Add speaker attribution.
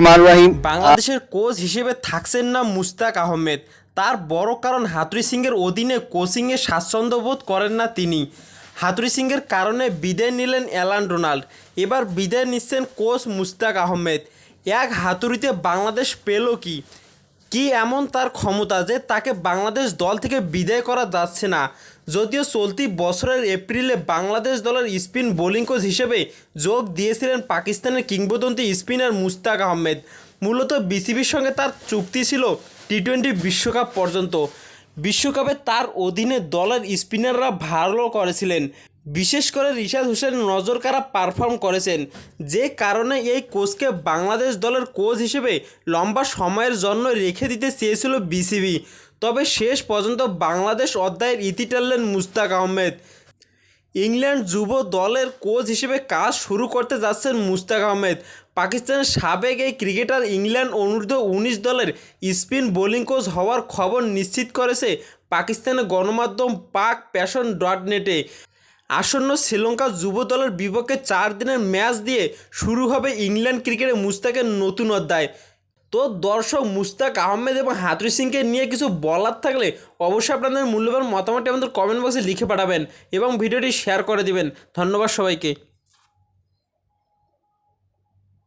Speaker 1: রহমান রহিম।
Speaker 2: বাংলাদেশের কোচ হিসেবে থাকছেন না মুস্তাক আহমেদ। তার বড় কারণ হাতুরি সিংয়ের অধীনে কোচিংয়ে স্বাচ্ছন্দ্য বোধ করেন না তিনি। হাতুরি সিংয়ের কারণে বিদায় নিলেন অ্যালান রোনাল্ড এবার বিদায় নিচ্ছেন কোচ মুস্তাক আহমেদ। এক হাতুড়িতে বাংলাদেশ পেল কি? কি এমন তার ক্ষমতা যে তাকে বাংলাদেশ দল থেকে বিদায় করা যাচ্ছে না? যদিও চলতি বছরের এপ্রিলে বাংলাদেশ দলের স্পিন বোলিং কোচ হিসেবে যোগ দিয়েছিলেন পাকিস্তানের কিংবদন্তি স্পিনার মুস্তাক আহমেদ। মূলত বিসিবির সঙ্গে তার চুক্তি ছিল টি টোয়েন্টি বিশ্বকাপ পর্যন্ত। বিশ্বকাপে তার অধীনে দলের স্পিনাররা ভালো করেছিলেন। বিশেষ করে রিশাদ হোসেন নজর কারা পারফর্ম করেছেন, যে কারণে এই কোচকে বাংলাদেশ দলের কোচ হিসেবে লম্বা সময়ের জন্য রেখে দিতে চেয়েছিল বিসিবি তবে শেষ পর্যন্ত বাংলাদেশ অধ্যায়ের ইতি টানলেন মুস্তাক আহমেদ। ইংল্যান্ড যুব দলের কোচ হিসেবে কাজ শুরু করতে যাচ্ছেন মুস্তাক আহমেদ। পাকিস্তানের সাবেক এই ক্রিকেটার ইংল্যান্ড অনূর্ধ্ব উনিশ দলের স্পিন বোলিং কোচ হওয়ার খবর নিশ্চিত করেছে পাকিস্তানের গণমাধ্যম পাক প্যাশন ডট নেটে। আসন্ন শ্রীলঙ্কা যুব দলের বিপক্ষে চার দিনের ম্যাচ দিয়ে শুরু হবে ইংল্যান্ড ক্রিকেটে মুস্তাকের নতুন অধ্যায়। তো দর্শক, মুস্তাক আহমেদ এবং হাতুরি সিংকে নিয়ে কিছু বলার থাকলে অবশ্যই আপনাদের মূল্যবান মতামতটি আমাদের কমেন্ট বক্সে লিখে পাঠাবেন এবং ভিডিওটি শেয়ার করে দিবেন। ধন্যবাদ সবাইকে।